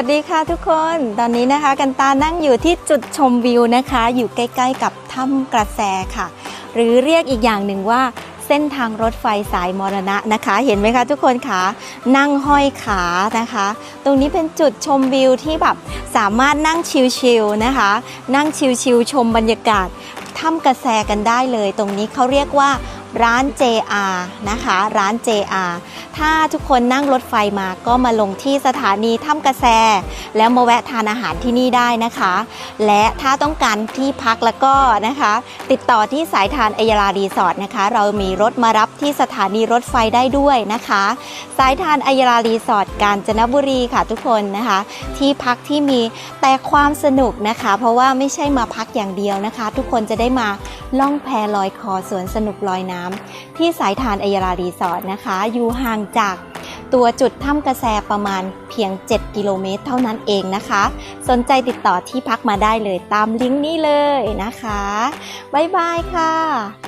วัสดีค่ะทุกคนตอนนี้นะคะกันตานั่งอยู่ที่จุดชมวิวนะคะ อยู่ใกล้ๆกับถ้ำกระแสค่ะ หรือเรียกอีกอย่างหนึ่งว่าเส้นทางรถไฟสายมรณะนะคะ เห็นไหมคะทุกคนคะนั่งห้อยขานะคะ ตรงนี้เป็นจุดชมวิวที่แบบสามารถนั่งชิลๆนะคะ นั่งชิลๆชมบรรยากาศถ้ำกระแสกันได้เลย ตรงนี้เขาเรียกว่า ร้าน JR นะคะ ร้าน JR ถ้าทุกคนนั่งรถไฟมาก็มาลงที่สถานีถ้ำกระแส แล้วมาแวะทานอาหารที่นี่ได้นะคะ และถ้าต้องการที่พักแล้วก็นะคะ ติดต่อที่สายทานอัยรารีสอร์ทนะคะ เรามีรถมารับที่สถานีรถไฟได้ด้วยนะคะ สายทานอัยรารีสอร์ทกาญจนบุรีค่ะทุกคนนะคะ ที่พักที่มีแต่ความสนุกนะคะ เพราะว่าไม่ใช่มาพักอย่างเดียวนะคะ ทุกคนจะได้มาล่องแพลอยคอสวนสนุกลอยน้ำที่สายทานอัยรารีสอร์ทนะคะ อยู่ห่างจากตัวจุดถ้ำกระแสประมาณเพียง 7 กิโลเมตรเท่านั้นเองนะคะ สนใจติดต่อที่พักมาได้เลยตามลิงก์นี้เลยนะคะ บ๊ายบายค่ะ